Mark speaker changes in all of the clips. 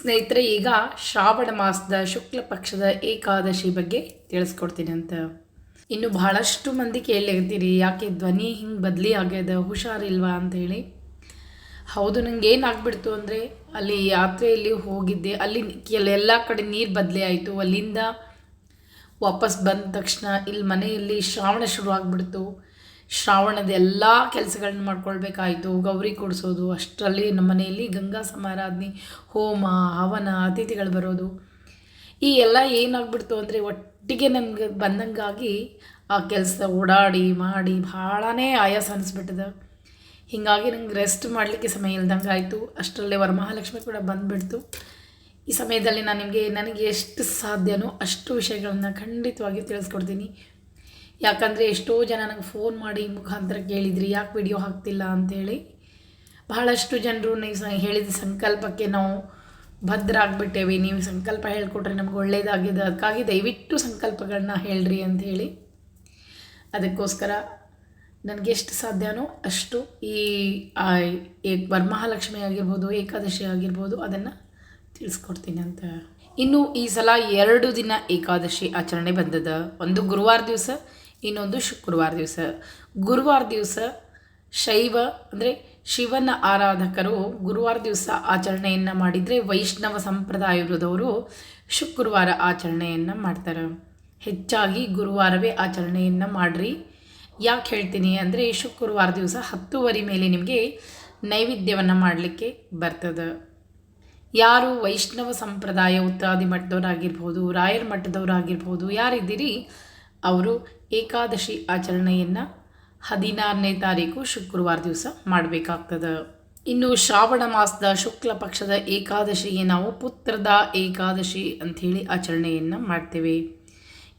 Speaker 1: ಸ್ನೇಹಿತರೆ, ಈಗ ಶ್ರಾವಣ ಮಾಸದ ಶುಕ್ಲ ಪಕ್ಷದ ಏಕಾದಶಿ ಬಗ್ಗೆ ತಿಳಿಸ್ಕೊಡ್ತೀನಿ ಅಂತ. ಇನ್ನು ಬಹಳಷ್ಟು ಮಂದಿ ಕೇಳಿರ್ತೀರಿ, ಯಾಕೆ ಧ್ವನಿ ಹಿಂಗೆ ಬದಲಿ ಆಗ್ಯದ, ಹುಷಾರಿಲ್ವಾ ಹೇಳಿ. ಹೌದು ನನಗೆ ಏನಾಗ್ಬಿಡ್ತು ಅಂದರೆ, ಅಲ್ಲಿ ಯಾತ್ರೆಯಲ್ಲಿ ಹೋಗಿದ್ದೆ, ಅಲ್ಲಿ ಎಲ್ಲ ಕಡೆ ನೀರು ಬದಲಿ ಆಯಿತು. ಅಲ್ಲಿಂದ ವಾಪಸ್ ಬಂದ ತಕ್ಷಣ ಇಲ್ಲಿ ಮನೆಯಲ್ಲಿ ಶ್ರಾವಣ ಶುರು ಆಗಿಬಿಡ್ತು. ಶ್ರಾವಣದ ಎಲ್ಲ ಕೆಲಸಗಳನ್ನ ಮಾಡ್ಕೊಳ್ಬೇಕಾಯಿತು, ಗೌರಿ ಕೊಡಿಸೋದು, ಅಷ್ಟರಲ್ಲಿ ನಮ್ಮ ಮನೆಯಲ್ಲಿ ಗಂಗಾ ಸಮಾರಾಧನೆ, ಹೋಮ, ಹವನ, ಅತಿಥಿಗಳು ಬರೋದು. ಈ ಎಲ್ಲ ಏನಾಗ್ಬಿಡ್ತು ಅಂದರೆ ಒಟ್ಟಿಗೆ ನನಗೆ ಬಂದಂಗಾಗಿ ಆ ಕೆಲಸ ಓಡಾಡಿ ಮಾಡಿ ಭಾಳನೇ ಆಯಾಸ ಅನಿಸ್ಬಿಟ್ಟದ. ಹೀಗಾಗಿ ನಂಗೆ ರೆಸ್ಟ್ ಮಾಡಲಿಕ್ಕೆ ಸಮಯ ಇಲ್ದಂಗೆ ಆಯಿತು. ಅಷ್ಟರಲ್ಲೇ ವರಮಹಾಲಕ್ಷ್ಮಿ ಕೂಡ ಬಂದುಬಿಡ್ತು. ಈ ಸಮಯದಲ್ಲಿ ನಾನು ನಿಮಗೆ, ನನಗೆ ಎಷ್ಟು ಸಾಧ್ಯನೋ ಅಷ್ಟು ವಿಷಯಗಳನ್ನು ಖಂಡಿತವಾಗಿ ತಿಳಿಸ್ಕೊಡ್ತೀನಿ. ಯಾಕಂದರೆ ಎಷ್ಟೋ ಜನ ನನಗೆ ಫೋನ್ ಮಾಡಿ ಮುಖಾಂತರ ಕೇಳಿದ್ರಿ, ಯಾಕೆ ವಿಡಿಯೋ ಹಾಕ್ತಿಲ್ಲ ಅಂಥೇಳಿ ಬಹಳಷ್ಟು ಜನರು ನೀವು ಸ, ಹೇಳಿದ ಸಂಕಲ್ಪಕ್ಕೆ ನಾವು ಭದ್ರ ಆಗಿಬಿಟ್ಟೇವೆ ನೀವು ಸಂಕಲ್ಪ ಹೇಳ್ಕೊಟ್ರೆ ನಮ್ಗೆ ಒಳ್ಳೆಯದಾಗಿದೆ ಅದಕ್ಕಾಗಿ ದಯವಿಟ್ಟು ಸಂಕಲ್ಪಗಳನ್ನ ಹೇಳ್ರಿ ಅಂಥೇಳಿ ಅದಕ್ಕೋಸ್ಕರ ನನಗೆ ಎಷ್ಟು ಸಾಧ್ಯನೋ ಅಷ್ಟು ಈ ವರಮಹಾಲಕ್ಷ್ಮಿ ಆಗಿರ್ಬೋದು, ಏಕಾದಶಿ ಆಗಿರ್ಬೋದು, ಅದನ್ನು ತಿಳಿಸ್ಕೊಡ್ತೀನಿ ಅಂತ. ಇನ್ನು ಈ ಸಲ ಎರಡು ದಿನ ಏಕಾದಶಿ ಆಚರಣೆ ಬಂದದ. ಒಂದು ಗುರುವಾರ ದಿವಸ ಇನ್ನೊಂದು ಶುಕ್ರವಾರ ದಿವಸ. ಗುರುವಾರ ದಿವಸ ಶೈವ, ಅಂದರೆ ಶಿವನ ಆರಾಧಕರು ಗುರುವಾರ ದಿವಸ ಆಚರಣೆಯನ್ನು ಮಾಡಿದರೆ ವೈಷ್ಣವ ಸಂಪ್ರದಾಯದವರು ಶುಕ್ರವಾರ ಆಚರಣೆಯನ್ನು ಮಾಡ್ತಾರೆ. ಹೆಚ್ಚಾಗಿ ಗುರುವಾರವೇ ಆಚರಣೆಯನ್ನು ಮಾಡಿರಿ. ಯಾಕೆ ಹೇಳ್ತೀನಿ ಅಂದರೆ ಶುಕ್ರವಾರ ದಿವಸ ಹತ್ತುವರೆ ಮೇಲೆ ನಿಮಗೆ ನೈವೇದ್ಯವನ್ನು ಮಾಡಲಿಕ್ಕೆ ಬರ್ತದೆ. ಯಾರು ವೈಷ್ಣವ ಸಂಪ್ರದಾಯ ಉತ್ತಾದಿ ಮಠದವರಾಗಿರ್ಬೋದು ರಾಯರ ಮಠದವರಾಗಿರ್ಬೋದು ಯಾರಿದ್ದೀರಿ ಅವರು ಏಕಾದಶಿ ಆಚರಣೆಯನ್ನು ಹದಿನಾರನೇ ತಾರೀಕು ಶುಕ್ರವಾರ ದಿವಸ ಮಾಡಬೇಕಾಗ್ತದೆ. ಇನ್ನು ಶ್ರಾವಣ ಮಾಸದ ಶುಕ್ಲ ಪಕ್ಷದ ಏಕಾದಶಿಗೆ ನಾವು ಪುತ್ರದ ಏಕಾದಶಿ ಅಂಥೇಳಿ ಆಚರಣೆಯನ್ನು ಮಾಡ್ತೇವೆ.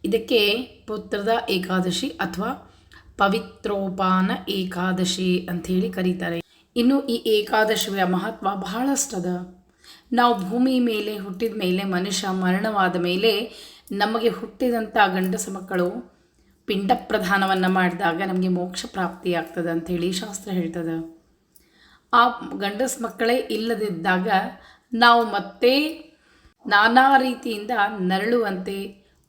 Speaker 1: ಇದಕ್ಕೆ ಪುತ್ರದ ಏಕಾದಶಿ ಅಥವಾ ಪವಿತ್ರೋಪಾನ ಏಕಾದಶಿ ಅಂಥೇಳಿ ಕರೀತಾರೆ. ಇನ್ನು ಈ ಏಕಾದಶಿಯ ಮಹತ್ವ ಬಹಳಷ್ಟದ. ನಾವು ಭೂಮಿ ಮೇಲೆ ಹುಟ್ಟಿದ ಮೇಲೆ ಮನುಷ್ಯ ಮರಣವಾದ ಮೇಲೆ ನಮಗೆ ಹುಟ್ಟಿದಂಥ ಗಂಡಸ ಮಕ್ಕಳು ಪಿಂಡ ಪ್ರಧಾನವನ್ನು ಮಾಡಿದಾಗ ನಮಗೆ ಮೋಕ್ಷ ಪ್ರಾಪ್ತಿ ಆಗ್ತದೆ ಅಂಥೇಳಿ ಶಾಸ್ತ್ರ ಹೇಳ್ತದೆ. ಆ ಗಂಡಸ ಮಕ್ಕಳೇ ಇಲ್ಲದಿದ್ದಾಗ ನಾವು ಮತ್ತೆ ನಾನಾ ರೀತಿಯಿಂದ ನರಳುವಂತೆ,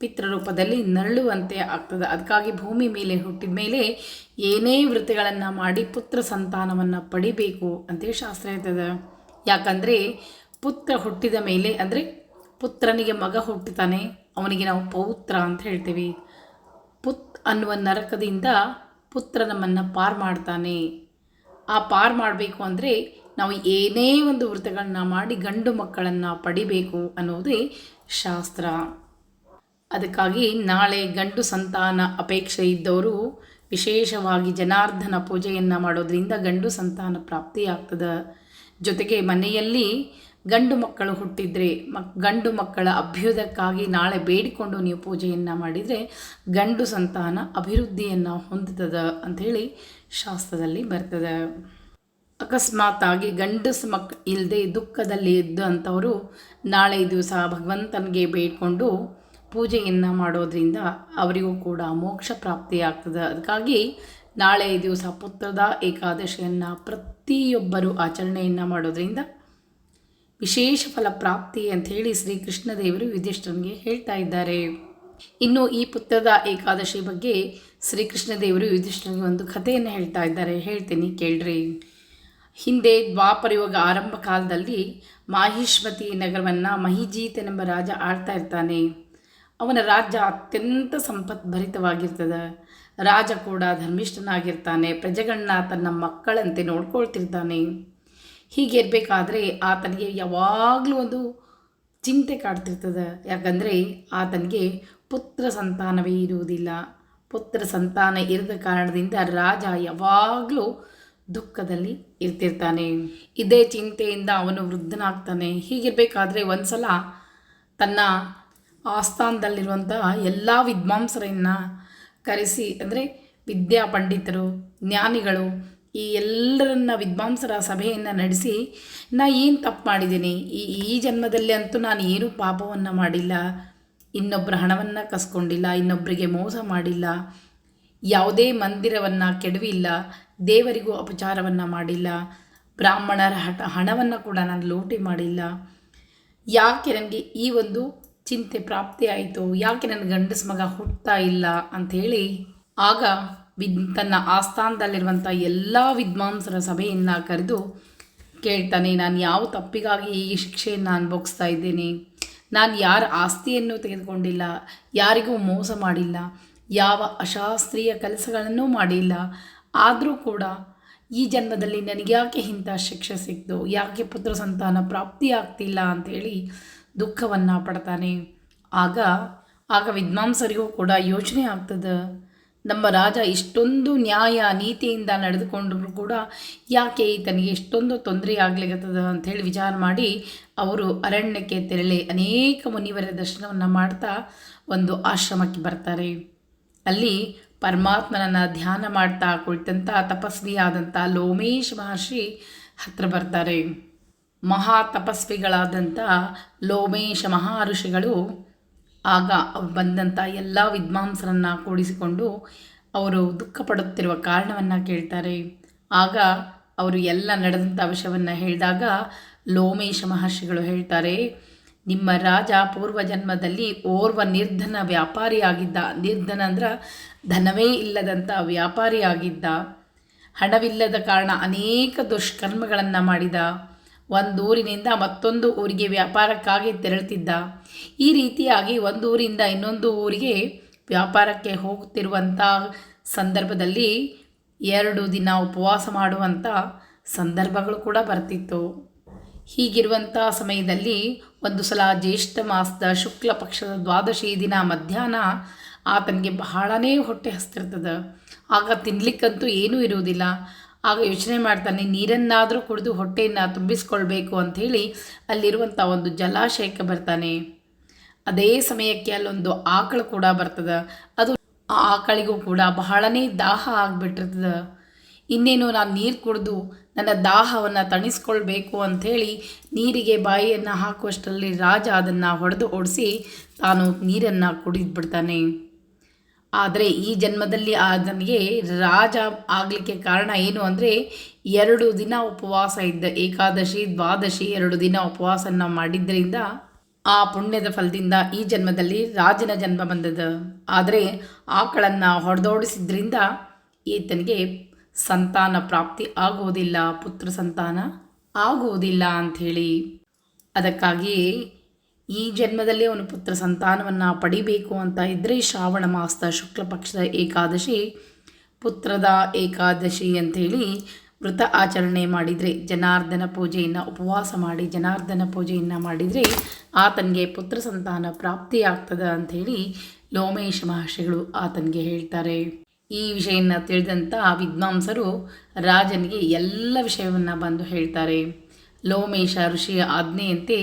Speaker 1: ಪಿತೃರೂಪದಲ್ಲಿ ನರಳುವಂತೆ ಆಗ್ತದೆ. ಅದಕ್ಕಾಗಿ ಭೂಮಿ ಮೇಲೆ ಹುಟ್ಟಿದ ಮೇಲೆ ಏನೇ ವೃತ್ತಿಗಳನ್ನು ಮಾಡಿ ಪುತ್ರ ಸಂತಾನವನ್ನು ಪಡಿಬೇಕು ಅಂತೇಳಿ ಶಾಸ್ತ್ರ ಹೇಳ್ತದೆ. ಯಾಕಂದರೆ ಪುತ್ರ ಹುಟ್ಟಿದ ಮೇಲೆ, ಅಂದರೆ ಪುತ್ರನಿಗೆ ಮಗ ಹುಟ್ಟುತ್ತಾನೆ ಅವನಿಗೆ ನಾವು ಪೌತ್ರ ಅಂತ ಹೇಳ್ತೀವಿ. ಪುತ್ ಅನ್ನುವ ನರಕದಿಂದ ಪುತ್ರ ನಮ್ಮನ್ನು ಪಾರು ಮಾಡ್ತಾನೆ. ಆ ಪಾರು ಮಾಡಬೇಕು ಅಂದರೆ ನಾವು ಏನೇ ಒಂದು ವೃತ್ತಗಳನ್ನ ಮಾಡಿ ಗಂಡು ಮಕ್ಕಳನ್ನು ಪಡಿಬೇಕು ಅನ್ನೋದೇ ಶಾಸ್ತ್ರ. ಅದಕ್ಕಾಗಿ ನಾಳೆ ಗಂಡು ಸಂತಾನ ಅಪೇಕ್ಷೆ ಇದ್ದವರು ವಿಶೇಷವಾಗಿ ಜನಾರ್ದನ ಪೂಜೆಯನ್ನು ಮಾಡೋದರಿಂದ ಗಂಡು ಸಂತಾನ ಪ್ರಾಪ್ತಿಯಾಗ್ತದೆ. ಜೊತೆಗೆ ಮನೆಯಲ್ಲಿ ಗಂಡು ಮಕ್ಕಳು ಹುಟ್ಟಿದರೆ ಮಕ್, ಗಂಡು ಮಕ್ಕಳ ಅಭ್ಯುದಯಕ್ಕಾಗಿ ನಾಳೆ ಬೇಡಿಕೊಂಡು ನೀವು ಪೂಜೆಯನ್ನು ಮಾಡಿದರೆ ಗಂಡು ಸಂತಾನ ಅಭಿವೃದ್ಧಿಯನ್ನು ಅಂತ ಅಂಥೇಳಿ ಶಾಸ್ತ್ರದಲ್ಲಿ ಬರ್ತದೆ. ಅಕಸ್ಮಾತಾಗಿ ಗಂಡಸು ಮಕ್ ಇಲ್ಲದೆ ದುಃಖದಲ್ಲಿ ಇದ್ದಂಥವರು ನಾಳೆ ದಿವಸ ಭಗವಂತನಿಗೆ ಬೇಡಿಕೊಂಡು ಪೂಜೆಯನ್ನು ಮಾಡೋದ್ರಿಂದ ಅವರಿಗೂ ಕೂಡ ಮೋಕ್ಷ ಪ್ರಾಪ್ತಿಯಾಗ್ತದೆ. ಅದಕ್ಕಾಗಿ ನಾಳೆ ದಿವಸ ಪುತ್ರದ ಏಕಾದಶಿಯನ್ನು ಪ್ರತಿಯೊಬ್ಬರು ಆಚರಣೆಯನ್ನು ಮಾಡೋದ್ರಿಂದ ವಿಶೇಷ ಫಲ ಪ್ರಾಪ್ತಿ ಅಂತ ಹೇಳಿ ಶ್ರೀಕೃಷ್ಣ ದೇವರು ಯುಧಿಷ್ಠನಿಗೆ ಹೇಳ್ತಾ ಇದ್ದಾರೆ. ಇನ್ನು ಈ ಪುತ್ರದ ಏಕಾದಶಿ ಬಗ್ಗೆ ಶ್ರೀಕೃಷ್ಣ ದೇವರು ಯುಧಿಷ್ಠನಿಗೆ ಒಂದು ಕಥೆಯನ್ನು ಹೇಳ್ತಾ ಇದ್ದಾರೆ. ಹೇಳ್ತೀನಿ, ಕೇಳ್ರಿ. ಹಿಂದೆ ದ್ವಾಪರಯುಗ ಆರಂಭ ಕಾಲದಲ್ಲಿ ಮಾಹಿಷ್ಮತಿ ನಗರವನ್ನು ಮಹಿಜೀತನೆಂಬ ರಾಜ ಆಳ್ತಾ ಇರ್ತಾನೆ. ಅವನ ರಾಜ್ಯ ಅತ್ಯಂತ ಸಂಪತ್ಭರಿತವಾಗಿರ್ತದೆ. ರಾಜ ಕೂಡ ಧರ್ಮಿಷ್ಠನಾಗಿರ್ತಾನೆ. ಪ್ರಜೆಗಳನ್ನ ತನ್ನ ಮಕ್ಕಳಂತೆ ನೋಡ್ಕೊಳ್ತಿರ್ತಾನೆ. ಹೀಗಿರಬೇಕಾದ್ರೆ ಆತನಿಗೆ ಯಾವಾಗಲೂ ಒಂದು ಚಿಂತೆ ಕಾಡ್ತಿರ್ತದೆ. ಯಾಕಂದರೆ ಆತನಿಗೆ ಪುತ್ರ ಸಂತಾನವೇ ಇರುವುದಿಲ್ಲ. ಪುತ್ರ ಸಂತಾನ ಇರದ ಕಾರಣದಿಂದ ರಾಜ ಯಾವಾಗಲೂ ದುಃಖದಲ್ಲಿ ಇರ್ತಿರ್ತಾನೆ. ಇದೇ ಚಿಂತೆಯಿಂದ ಅವನು ವೃದ್ಧನಾಗ್ತಾನೆ. ಹೀಗಿರಬೇಕಾದ್ರೆ ಒಂದು ಸಲ ತನ್ನ ಆಸ್ಥಾನದಲ್ಲಿರುವಂತಹ ಎಲ್ಲ ವಿದ್ವಾಂಸರನ್ನು ಕರೆಸಿ, ಅಂದರೆ ವಿದ್ಯಾ ಪಂಡಿತರು, ಜ್ಞಾನಿಗಳು ಈ ಎಲ್ಲರನ್ನ ವಿದ್ವಾಂಸರ ಸಭೆಯನ್ನು ನಡೆಸಿ, ನಾ ಏನು ತಪ್ಪು ಮಾಡಿದ್ದೀನಿ? ಈ ಈ ಜನ್ಮದಲ್ಲಿ ಅಂತೂ ನಾನು ಏನೂ ಪಾಪವನ್ನು ಮಾಡಿಲ್ಲ. ಇನ್ನೊಬ್ಬರ ಹಣವನ್ನು ಕಸ್ಕೊಂಡಿಲ್ಲ ಇನ್ನೊಬ್ಬರಿಗೆ ಮೋಸ ಮಾಡಿಲ್ಲ. ಯಾವುದೇ ಮಂದಿರವನ್ನು ಕೆಡವಿಲ್ಲ. ದೇವರಿಗೂ ಅಪಚಾರವನ್ನು ಮಾಡಿಲ್ಲ. ಬ್ರಾಹ್ಮಣರ ಹಠ, ಹಣವನ್ನು ಕೂಡ ನಾನು ಲೂಟಿ ಮಾಡಿಲ್ಲ. ಯಾಕೆ ನನಗೆ ಈ ಒಂದು ಚಿಂತೆ ಪ್ರಾಪ್ತಿ ಆಯಿತು? ಯಾಕೆ ನನ್ನ ಗಂಡಸ ಮಗ ಹುಟ್ಟುತ್ತಾ ಇಲ್ಲ? ಅಂಥೇಳಿ ಆಗ ವಿದ್, ತನ್ನ ಆಸ್ಥಾನದಲ್ಲಿರುವಂಥ ಎಲ್ಲ ವಿದ್ವಾಂಸರ ಸಭೆಯನ್ನು ಕರೆದು ಕೇಳ್ತಾನೆ, ನಾನು ಯಾವ ತಪ್ಪಿಗಾಗಿ ಈ ಶಿಕ್ಷೆಯನ್ನು ಅನುಭವಿಸ್ತಾ ಇದ್ದೇನೆ? ನಾನು ಯಾರ ಆಸ್ತಿಯನ್ನು ತೆಗೆದುಕೊಂಡಿಲ್ಲ, ಯಾರಿಗೂ ಮೋಸ ಮಾಡಿಲ್ಲ, ಯಾವ ಅಶಾಸ್ತ್ರೀಯ ಕೆಲಸಗಳನ್ನು ಮಾಡಿಲ್ಲ. ಆದರೂ ಕೂಡ ಈ ಜನ್ಮದಲ್ಲಿ ನನಗೆ ಯಾಕೆ ಇಂಥ ಶಿಕ್ಷೆ ಸಿಕ್ತು? ಯಾಕೆ ಪುತ್ರ ಸಂತಾನ ಪ್ರಾಪ್ತಿ ಆಗ್ತಿಲ್ಲ? ಅಂಥೇಳಿ ದುಃಖವನ್ನು ಪಡ್ತಾನೆ. ಆಗ ಆಗ ವಿದ್ವಾಂಸರಿಗೂ ಕೂಡ ಯೋಚನೆ ಆಗ್ತದೆ. ನಮ್ಮ ರಾಜ ಇಷ್ಟೊಂದು ನ್ಯಾಯ ನೀತಿಯಿಂದ ನಡೆದುಕೊಂಡರೂ ಕೂಡ ಯಾಕೆ ಈತನಿಗೆ ಇಷ್ಟೊಂದು ತೊಂದರೆ ಅಂತ ಅಂಥೇಳಿ ವಿಚಾರ ಮಾಡಿ ಅವರು ಅರಣ್ಯಕ್ಕೆ ತೆರಳಿ ಅನೇಕ ಮುನಿವರ ದರ್ಶನವನ್ನು ಮಾಡ್ತಾ ಒಂದು ಆಶ್ರಮಕ್ಕೆ ಬರ್ತಾರೆ. ಅಲ್ಲಿ ಪರಮಾತ್ಮನನ್ನು ಧ್ಯಾನ ಮಾಡ್ತಾ ಕುಳಿತಂಥ ತಪಸ್ವಿಯಾದಂಥ ಲೋಮೇಶ್ ಮಹರ್ಷಿ ಹತ್ರ ಬರ್ತಾರೆ. ಮಹಾ ತಪಸ್ವಿಗಳಾದಂಥ ಲೋಮೇಶ ಮಹರ್ಷಿಗಳು ಆಗ ಬಂದಂಥ ಎಲ್ಲ ವಿದ್ವಾಂಸರನ್ನು ಕೂಡಿಸಿಕೊಂಡು ಅವರು ದುಃಖ ಪಡುತ್ತಿರುವ ಕಾರಣವನ್ನು ಕೇಳ್ತಾರೆ. ಆಗ ಅವರು ಎಲ್ಲ ನಡೆದಂಥ ವಿಷಯವನ್ನು ಹೇಳಿದಾಗ ಲೋಮೇಶ ಮಹರ್ಷಿಗಳು ಹೇಳ್ತಾರೆ, ನಿಮ್ಮ ರಾಜ ಪೂರ್ವ ಜನ್ಮದಲ್ಲಿ ಓರ್ವ ನಿರ್ಧನ ವ್ಯಾಪಾರಿಯಾಗಿದ್ದ, ನಿರ್ಧನ ಅಂದ್ರೆ ಧನವೇ ಇಲ್ಲದಂಥ ವ್ಯಾಪಾರಿಯಾಗಿದ್ದ, ಹಣವಿಲ್ಲದ ಕಾರಣ ಅನೇಕ ದುಷ್ಕರ್ಮಗಳನ್ನು ಮಾಡಿದ ಒಂದು ಊರಿನಿಂದ ಮತ್ತೊಂದು ಊರಿಗೆ ವ್ಯಾಪಾರಕ್ಕಾಗಿ ತೆರಳುತ್ತಿದ್ದ. ಈ ರೀತಿಯಾಗಿ ಒಂದು ಊರಿಂದ ಇನ್ನೊಂದು ಊರಿಗೆ ವ್ಯಾಪಾರಕ್ಕೆ ಹೋಗುತ್ತಿರುವಂಥ ಸಂದರ್ಭದಲ್ಲಿ ಎರಡು ದಿನ ಉಪವಾಸ ಮಾಡುವಂಥ ಸಂದರ್ಭಗಳು ಕೂಡ ಬರ್ತಿತ್ತು. ಹೀಗಿರುವಂಥ ಸಮಯದಲ್ಲಿ ಒಂದು ಸಲ ಜ್ಯೇಷ್ಠ ಮಾಸದ ಶುಕ್ಲ ಪಕ್ಷದ ದ್ವಾದಶಿ ದಿನ ಮಧ್ಯಾಹ್ನ ಆತನಿಗೆ ಬಹಳನೇ ಹೊಟ್ಟೆ ಹಸ್ತಿರ್ತದೆ. ಆಗ ತಿನ್ಲಿಕ್ಕಂತೂ ಏನೂ ಇರುವುದಿಲ್ಲ. ಆಗ ಯೋಚನೆ ಮಾಡ್ತಾನೆ, ನೀರನ್ನಾದರೂ ಕುಡಿದು ಹೊಟ್ಟೆಯನ್ನು ತುಂಬಿಸ್ಕೊಳ್ಬೇಕು ಅಂಥೇಳಿ ಅಲ್ಲಿರುವಂಥ ಒಂದು ಜಲಾಶಯಕ್ಕೆ ಬರ್ತಾನೆ. ಅದೇ ಸಮಯಕ್ಕೆ ಅಲ್ಲೊಂದು ಆಕಳು ಕೂಡ ಬರ್ತದೆ. ಅದು ಆ ಆಕಳಿಗೂ ಕೂಡ ಬಹಳನೇ ದಾಹ ಆಗಿಬಿಟ್ಟಿರ್ತದೆ. ಇನ್ನೇನು ನಾನು ನೀರು ಕುಡಿದು ನನ್ನ ದಾಹವನ್ನು ತಣಿಸ್ಕೊಳ್ಬೇಕು ಅಂಥೇಳಿ ನೀರಿಗೆ ಬಾಯಿಯನ್ನು ಹಾಕುವಷ್ಟರಲ್ಲಿ ರಾಜ ಅದನ್ನು ಹೊಡೆದು ಓಡಿಸಿ ತಾನು ನೀರನ್ನು ಕುಡಿದ್ಬಿಡ್ತಾನೆ. ಆದರೆ ಈ ಜನ್ಮದಲ್ಲಿ ಆತನಿಗೆ ರಾಜ ಆಗಲಿಕ್ಕೆ ಕಾರಣ ಏನು ಅಂದರೆ ಎರಡು ದಿನ ಉಪವಾಸ ಇದ್ದ ಏಕಾದಶಿ, ದ್ವಾದಶಿ ಎರಡು ದಿನ ಉಪವಾಸನ ಮಾಡಿದ್ದರಿಂದ ಆ ಪುಣ್ಯದ ಫಲದಿಂದ ಈ ಜನ್ಮದಲ್ಲಿ ರಾಜನ ಜನ್ಮ ಬಂದದ ಆದರೆ ಆಕಳನ್ನು ಹೊಡೆದೋಡಿಸಿದ್ರಿಂದ ಈತನಿಗೆ ಸಂತಾನ ಪ್ರಾಪ್ತಿ ಆಗುವುದಿಲ್ಲ, ಪುತ್ರ ಸಂತಾನ ಆಗುವುದಿಲ್ಲ ಅಂಥೇಳಿ. ಅದಕ್ಕಾಗಿ ಈ ಜನ್ಮದಲ್ಲಿ ಅವನು ಪುತ್ರ ಸಂತಾನವನ್ನು ಪಡಿಬೇಕು ಅಂತ ಇದ್ದರೆ ಶ್ರಾವಣ ಮಾಸದ ಶುಕ್ಲ ಪಕ್ಷದ ಏಕಾದಶಿ, ಪುತ್ರದ ಏಕಾದಶಿ ಅಂಥೇಳಿ ವೃತ ಆಚರಣೆ ಮಾಡಿದರೆ, ಜನಾರ್ದನ ಪೂಜೆಯನ್ನು, ಉಪವಾಸ ಮಾಡಿ ಜನಾರ್ದನ ಪೂಜೆಯನ್ನು ಮಾಡಿದರೆ ಆತನಿಗೆ ಪುತ್ರ ಸಂತಾನ ಪ್ರಾಪ್ತಿಯಾಗ್ತದೆ ಅಂಥೇಳಿ ಲೋಮೇಶ ಮಹರ್ಷಿಗಳು ಆತನಿಗೆ ಹೇಳ್ತಾರೆ. ಈ ವಿಷಯನ ತಿಳಿದಂಥ ವಿದ್ವಾಂಸರು ರಾಜನಿಗೆ ಎಲ್ಲ ವಿಷಯವನ್ನು ಬಂದು ಹೇಳ್ತಾರೆ. ಲೋಮೇಶ ಋಷಿಯ ಆಜ್ಞೆಯಂತೆ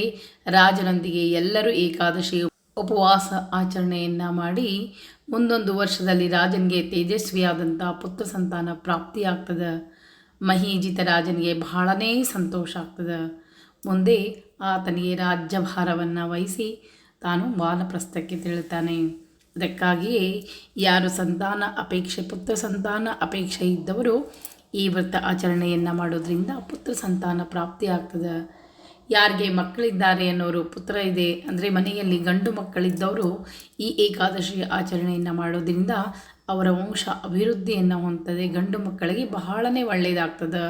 Speaker 1: ರಾಜನೊಂದಿಗೆ ಎಲ್ಲರೂ ಏಕಾದಶಿ ಉಪವಾಸ ಆಚರಣೆಯನ್ನು ಮಾಡಿ ಮುಂದೊಂದು ವರ್ಷದಲ್ಲಿ ರಾಜನಿಗೆ ತೇಜಸ್ವಿಯಾದಂಥ ಪುತ್ರ ಸಂತಾನ ಪ್ರಾಪ್ತಿಯಾಗ್ತದೆ. ಮಹಿಜಿತ ರಾಜನಿಗೆ ಬಹಳನೇ ಸಂತೋಷ ಆಗ್ತದೆ. ಮುಂದೆ ಆತನಿಗೆ ರಾಜ್ಯಭಾರವನ್ನು ವಹಿಸಿ ತಾನು ವಾನಪ್ರಸ್ಥಕ್ಕೆ ತಿಳುತ್ತಾನೆ ಅದಕ್ಕಾಗಿಯೇ ಯಾರು ಸಂತಾನ ಅಪೇಕ್ಷೆ ಪುತ್ರ ಸಂತಾನ ಅಪೇಕ್ಷೆ ಇದ್ದವರು ಈ ವ್ರತ ಆಚರಣೆಯನ್ನು ಮಾಡೋದ್ರಿಂದ ಪುತ್ರ ಸಂತಾನ ಪ್ರಾಪ್ತಿ ಆಗ್ತದೆ. ಯಾರಿಗೆ ಮಕ್ಕಳಿದ್ದಾರೆ ಅನ್ನೋರು ಪುತ್ರ ಇದೆ, ಅಂದರೆ ಮನೆಯಲ್ಲಿ ಗಂಡು ಮಕ್ಕಳಿದ್ದವರು ಈ ಏಕಾದಶಿ ಆಚರಣೆಯನ್ನು ಮಾಡೋದ್ರಿಂದ ಅವರ ವಂಶ ಅಭಿವೃದ್ಧಿಯನ್ನು ಹೊಂದ್ತದೆ. ಗಂಡು ಮಕ್ಕಳಿಗೆ ಬಹಳನೇ ಒಳ್ಳೆಯದಾಗ್ತದೆ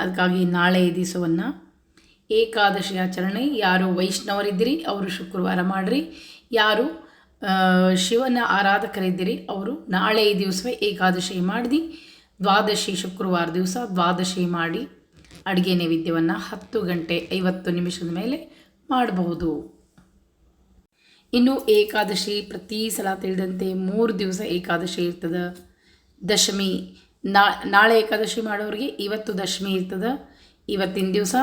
Speaker 1: ಅದಕ್ಕಾಗಿ ನಾಳೆ ದಿವಸವನ್ನು ಏಕಾದಶಿ ಆಚರಣೆ, ಯಾರು ವೈಷ್ಣವರಿದ್ದೀರಿ ಅವರು ಶುಕ್ರವಾರ ಮಾಡಿರಿ, ಯಾರು ಶಿವನ ಆರಾಧಕರಿದ್ದೀರಿ ಅವರು ನಾಳೆ ದಿವಸವೇ ಏಕಾದಶಿ ಮಾಡಿ ದ್ವಾದಶಿ ಶುಕ್ರವಾರ ದಿವಸ ದ್ವಾದಶಿ ಮಾಡಿ ಅಡುಗೆ ನೈವೇದ್ಯವನ್ನು ಹತ್ತು ಗಂಟೆ ಐವತ್ತು ನಿಮಿಷದ ಮೇಲೆ ಮಾಡಬಹುದು. ಇನ್ನು ಏಕಾದಶಿ ಪ್ರತಿ ಸಲ ತಿಳಿದಂತೆ ಮೂರು ದಿವಸ ಏಕಾದಶಿ ಇರ್ತದೆ. ದಶಮಿ ನಾಳೆ ಏಕಾದಶಿ ಮಾಡೋರಿಗೆ ಇವತ್ತು ದಶಮಿ ಇರ್ತದೆ. ಇವತ್ತಿನ ದಿವಸ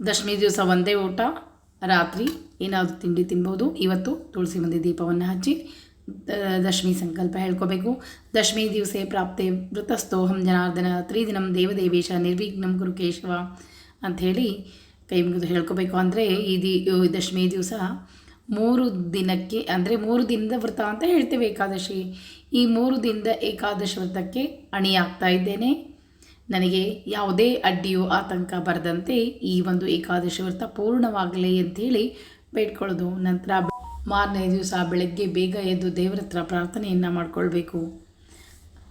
Speaker 1: ದಶಮಿ ದಿವಸ ಒಂದೇ ಊಟ, ರಾತ್ರಿ ಏನಾದರೂ ತಿಂಡಿ ತಿನ್ಬೋದು. ಇವತ್ತು ತುಳಸಿ ಮಂದಿ ದೀಪವನ್ನು ಹಚ್ಚಿ ದಶಮಿ ಸಂಕಲ್ಪ ಹೇಳ್ಕೋಬೇಕು. ದಶಮಿ ದಿವಸ ಪ್ರಾಪ್ತೆ ವೃತಸ್ತೋಹಂ ಜನಾರ್ದನ ತ್ರಿದಿನಂ ದೇವದೇವೇಶ ನಿರ್ವಿಘ್ನಂ ಗುರುಕೇಶವ ಅಂಥೇಳಿ ಕೈ ಮುಗಿದು ಹೇಳ್ಕೋಬೇಕು. ಅಂದರೆ ಈ ದಿ ದಶಮಿ ದಿವಸ ಮೂರು ದಿನಕ್ಕೆ, ಅಂದರೆ ಮೂರು ದಿನದ ವ್ರತ ಅಂತ ಹೇಳ್ತೇವೆ ಏಕಾದಶಿ. ಈ ಮೂರು ದಿನದ ಏಕಾದಶಿ ವ್ರತಕ್ಕೆ ಅಣಿಯಾಗ್ತಾ ಇದ್ದೇನೆ. ನನಗೆ ಯಾವುದೇ ಅಡ್ಡಿಯೋ ಆತಂಕ ಬರದಂತೆ ಈ ಒಂದು ಏಕಾದಶಿ ವ್ರತ ಪೂರ್ಣವಾಗಲಿ ಅಂಥೇಳಿ ಬೇಡ್ಕೊಳ್ಳೋದು. ನಂತರ ಮಾರನೇ ದಿವಸ ಬೆಳಗ್ಗೆ ಬೇಗ ಎದ್ದು ದೇವರ ಹತ್ರ ಪ್ರಾರ್ಥನೆಯನ್ನು ಮಾಡಿಕೊಳ್ಬೇಕು.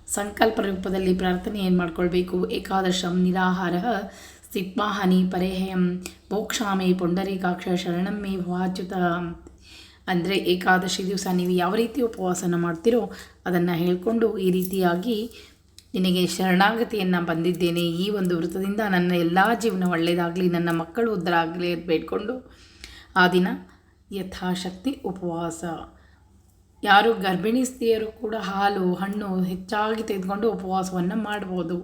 Speaker 1: ಸಂಕಲ್ಪ ರೂಪದಲ್ಲಿ ಪ್ರಾರ್ಥನೆಯನ್ನು ಮಾಡಿಕೊಳ್ಬೇಕು? ಏಕಾದಶಂ ನಿರಾಹಾರ ಸ್ಥಿತ್ವಾಹನಿ ಪರೇಹಯಂ ಮೋಕ್ಷಾಮಿ ಪುಂಡರೀಕಾಕ್ಷ ಶರಣಮ್ಮಿ ಮೇ ವಾಚ್ಯುತ. ಅಂದರೆ ಏಕಾದಶಿ ದಿವಸ ನೀವು ಯಾವ ರೀತಿ ಉಪವಾಸನ ಮಾಡ್ತೀರೋ ಅದನ್ನು ಹೇಳಿಕೊಂಡು ಈ ರೀತಿಯಾಗಿ ನಿನಗೆ ಶರಣಾಗತಿಯನ್ನು ಬಂದಿದ್ದೇನೆ. ಈ ಒಂದು ವೃತ್ತದಿಂದ ನನ್ನ ಎಲ್ಲ ಜೀವನ ಒಳ್ಳೆಯದಾಗಲಿ ನನ್ನ ಮಕ್ಕಳು ಉದ್ಧಾರ ಆಗಲಿ ಅಂತ ಬೇಡ್ಕೊಂಡು ಆ ದಿನ ಯಥಾಶಕ್ತಿ ಉಪವಾಸ. ಯಾರು ಗರ್ಭಿಣಿ ಸ್ತ್ರೀಯರು ಕೂಡ ಹಾಲು, ಹಣ್ಣು ಹೆಚ್ಚಾಗಿ ತೆಗೆದುಕೊಂಡು ಉಪವಾಸವನ್ನು ಮಾಡ್ಬೋದು.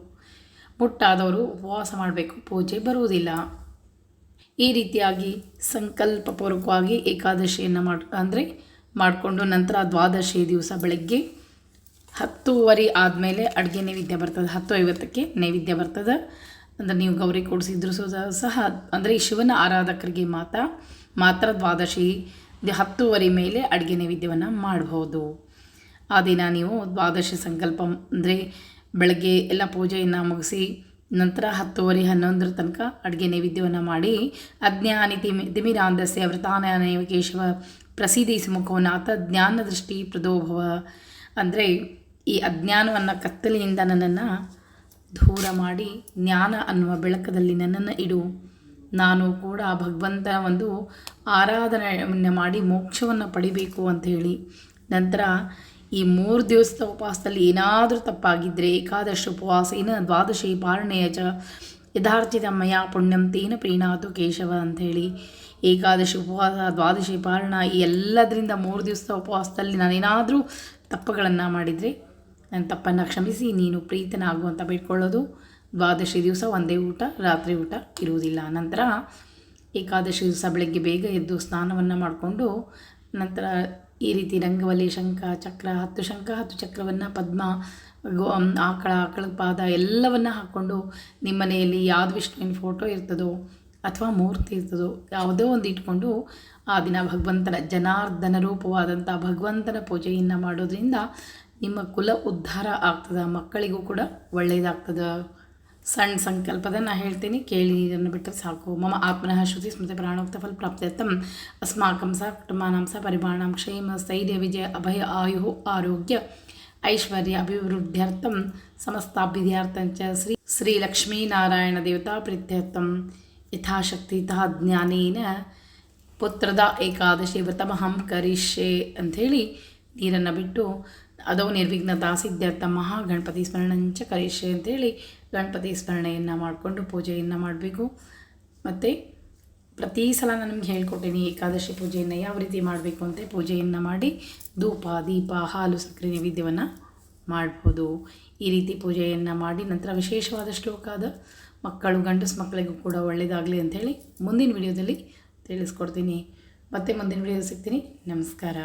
Speaker 1: ಮುಟ್ಟಾದವರು ಉಪವಾಸ ಮಾಡಬೇಕು, ಪೂಜೆ ಬರುವುದಿಲ್ಲ. ಈ ರೀತಿಯಾಗಿ ಸಂಕಲ್ಪಪೂರ್ವಕವಾಗಿ ಏಕಾದಶಿಯನ್ನು ಮಾಡಿ, ಅಂದರೆ ಮಾಡಿಕೊಂಡು ನಂತರ ದ್ವಾದಶಿ ದಿವಸ ಬೆಳಗ್ಗೆ ಹತ್ತೂವರೆ ಆದಮೇಲೆ ಅಡುಗೆ ನೈವೇದ್ಯ ಬರ್ತದೆ ಹತ್ತು ಐವತ್ತಕ್ಕೆ ನೈವೇದ್ಯ ಬರ್ತದೆ. ಅಂದರೆ ನೀವು ಗೌರಿ ಕೊಡಿಸಿದ್ರು. ಸಹ ಅಂದರೆ ಈ ಶಿವನ ಆರಾಧಕರಿಗೆ ಮಾತ್ರ ಮಾತ್ರ ದ್ವಾದಶಿ ಹತ್ತುವರೆ ಮೇಲೆ ಅಡುಗೆ ನೈವೇದ್ಯವನ್ನು ಮಾಡಬಹುದು ಆ ದಿನ ನೀವು ದ್ವಾದಶಿ ಸಂಕಲ್ಪ ಅಂದರೆ ಬೆಳಗ್ಗೆ ಎಲ್ಲ ಪೂಜೆಯನ್ನು ಮುಗಿಸಿ ನಂತರ ಹತ್ತುವರೆ ಹನ್ನೊಂದರ ತನಕ ಅಡುಗೆ ನೈವೇದ್ಯವನ್ನು ಮಾಡಿ ಅಜ್ಞಾನಿ ತಿಮಿ ತಿಮಿರಾಂಧಸ್ಯ ವೃತಾನಯನೇವ ಕೇಶವ ಪ್ರಸಿದ್ಧಿಸಿ ಮುಖವನಾಥ ಜ್ಞಾನ ದೃಷ್ಟಿ ಪ್ರದೋಭವ. ಅಂದರೆ ಈ ಅಜ್ಞಾನವನ್ನು ಕತ್ತಲೆಯಿಂದ ನನ್ನನ್ನು ದೂರ ಮಾಡಿ ಜ್ಞಾನ ಅನ್ನುವ ಬೆಳಕದಲ್ಲಿ ನನ್ನನ್ನು ಇಡು. ನಾನು ಕೂಡ ಭಗವಂತನ ಒಂದು ಆರಾಧನೆಯನ್ನು ಮಾಡಿ ಮೋಕ್ಷವನ್ನು ಪಡಿಬೇಕು ಅಂತ ಹೇಳಿ. ನಂತರ ಈ ಮೂರು ದಿವಸದ ಉಪವಾಸದಲ್ಲಿ ಏನಾದರೂ ತಪ್ಪಾಗಿದ್ದರೆ ಏಕಾದಶ ಉಪವಾಸೇನ ದ್ವಾದಶಿ ಪಾರಣೆಯ ಚ ಯಥಾರ್ಥಿತ ಮಯ ಪುಣ್ಯಂ ತೇನ ಪ್ರೀಣಾತು ಕೇಶವ ಅಂಥೇಳಿ ಏಕಾದಶಿ ಉಪವಾಸ, ದ್ವಾದಶಿ ಪಾರಣ ಈ ಎಲ್ಲದರಿಂದ ಮೂರು ದಿವಸದ ಉಪವಾಸದಲ್ಲಿ ನಾನೇನಾದರೂ ತಪ್ಪುಗಳನ್ನು ಮಾಡಿದರೆ ನನ್ನ ತಪ್ಪನ್ನು ಕ್ಷಮಿಸಿ, ನೀನು ಪ್ರೀತನಾಗು ಅಂತ ಬೇಡ್ಕೊಳ್ಳೋದು. ದ್ವಾದಶಿ ದಿವಸ ಒಂದೇ ಊಟ, ರಾತ್ರಿ ಊಟ ಇರುವುದಿಲ್ಲ. ನಂತರ ಏಕಾದಶಿ ದಿವಸ ಬೆಳಗ್ಗೆ ಬೇಗ ಎದ್ದು ಸ್ನಾನವನ್ನು ಮಾಡಿಕೊಂಡು ನಂತರ ಈ ರೀತಿ ರಂಗವಲ್ಲಿ ಶಂಖ, ಚಕ್ರ, ಹತ್ತು ಶಂಖ, ಹತ್ತು ಚಕ್ರವನ್ನು, ಪದ್ಮ, ಗೋ ಆಕಳ ಆಕಳ ಪಾದ ಎಲ್ಲವನ್ನು ಹಾಕ್ಕೊಂಡು ನಿಮ್ಮ ಮನೆಯಲ್ಲಿ ಯಾವ್ದು ವಿಷ್ಣುವಿನ ಫೋಟೋ ಇರ್ತದೋ ಅಥವಾ ಮೂರ್ತಿ ಇರ್ತದೋ ಯಾವುದೋ ಒಂದು ಇಟ್ಕೊಂಡು ಆ ದಿನ ಭಗವಂತನ ಜನಾರ್ದನ ರೂಪವಾದಂಥ ಭಗವಂತನ ಪೂಜೆಯನ್ನು ಮಾಡೋದ್ರಿಂದ ನಿಮ್ಮ ಕುಲ ಉದ್ಧಾರ ಆಗ್ತದೆ, ಮಕ್ಕಳಿಗೂ ಕೂಡ ಒಳ್ಳೆಯದಾಗ್ತದೆ ಸಣ್ಣ ಸಂಕಲ್ಪದ ನಾ ಹೇಳ್ತೀನಿ, ಕೇಳಿ ಇದನ್ನು ಬಿಟ್ಟರೆ ಸಾಕು. ಮಮ ಆತ್ಮನಃ ಶ್ರುತಿ ಸ್ಮೃತಿ ಪ್ರಾಣೋಕ್ತ ಫಲ ಪ್ರಾಪ್ತ್ಯರ್ಥಂ. ಅಸ್ಮಾಕಂ ಸಹ ಕುಟುಂಬಾನಾಂ ಸಹ ಪರಿಮಾಣಾಂ ಕ್ಷೇಮ ಸ್ಥೈರ್ಯ ವಿಜಯ ಅಭಯ ಆಯು ಆರೋಗ್ಯ ಐಶ್ವರ್ಯ ಅಭಿವೃದ್ಧ್ಯರ್ಥಂ. ಸಮಸ್ತಾಭ್ಯುದ್ಯಾರ್ಥಂಚ ಶ್ರೀ ಶ್ರೀ ಲಕ್ಷ್ಮೀನಾರಾಯಣ ದೇವತಾ ಪ್ರೀತ್ಯರ್ಥಂ. ಯಥಾಶಕ್ತಿ ತಃ ಜ್ಞಾನೇನ ಪುತ್ರದ ಏಕಾದಶಿ ವ್ರತಮಹಂ ಕರಿಷ್ಯೆ ಅಂಥೇಳಿ ನೀರನ್ನು ಬಿಟ್ಟು ಅದವು ನಿರ್ವಿಘ್ನ ಸಿದ್ಧಾರ್ಥ ಮಹಾ ಗಣಪತಿ ಸ್ಮರಣಂಚ ಕರೀಶೆ ಅಂತೇಳಿ ಗಣಪತಿ ಸ್ಮರಣೆಯನ್ನು ಮಾಡಿಕೊಂಡು ಪೂಜೆಯನ್ನು ಮಾಡಬೇಕು. ಮತ್ತು ಪ್ರತಿ ಸಲ ನಾನು ನಿಮ್ಗೆ ಹೇಳ್ಕೊಟ್ಟೇನೆ ಏಕಾದಶಿ ಪೂಜೆಯನ್ನು ಯಾವ ರೀತಿ ಮಾಡಬೇಕು ಅಂತ ಪೂಜೆಯನ್ನು ಮಾಡಿ ಧೂಪ, ದೀಪ, ಹಾಲು, ಸಕ್ಕರೆ ನೈವೇದ್ಯವನ್ನು ಮಾಡ್ಬೋದು. ಈ ರೀತಿ ಪೂಜೆಯನ್ನು ಮಾಡಿ ನಂತರ ವಿಶೇಷವಾದ ಶ್ಲೋಕ ಅದು, ಮಕ್ಕಳು ಗಂಡಸು ಮಕ್ಕಳಿಗೂ ಕೂಡ ಒಳ್ಳೆಯದಾಗಲಿ ಅಂಥೇಳಿ ಮುಂದಿನ ವಿಡಿಯೋದಲ್ಲಿ ತಿಳಿಸ್ಕೊಡ್ತೀನಿ. ಮತ್ತೆ ಮುಂದಿನ ವಿಡಿಯೋ ಸಿಗ್ತೀನಿ. ನಮಸ್ಕಾರ.